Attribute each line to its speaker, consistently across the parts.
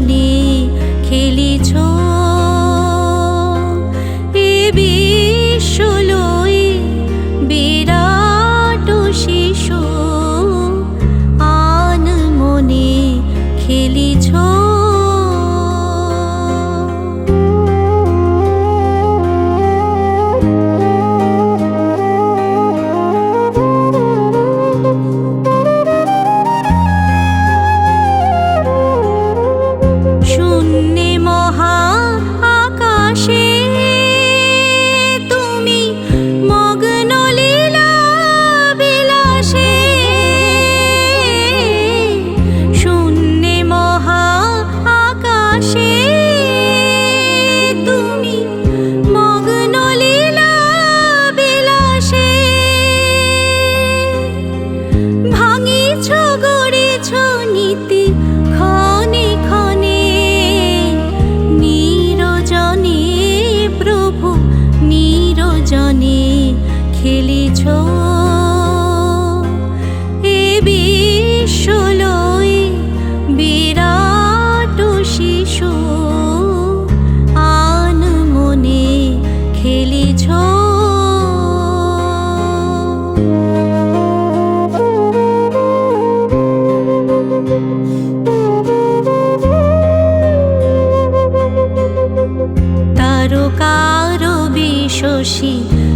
Speaker 1: di 熟悉。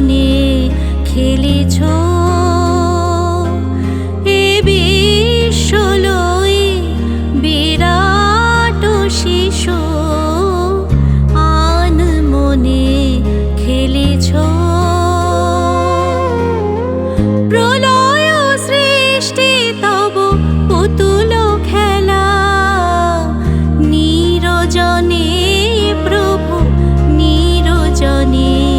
Speaker 1: জীবনে খেলেছ? এ বিরাট শিশু আন মনে খেলেছ? সৃষ্টি পুতুল খেলা প্রভু নিরজনী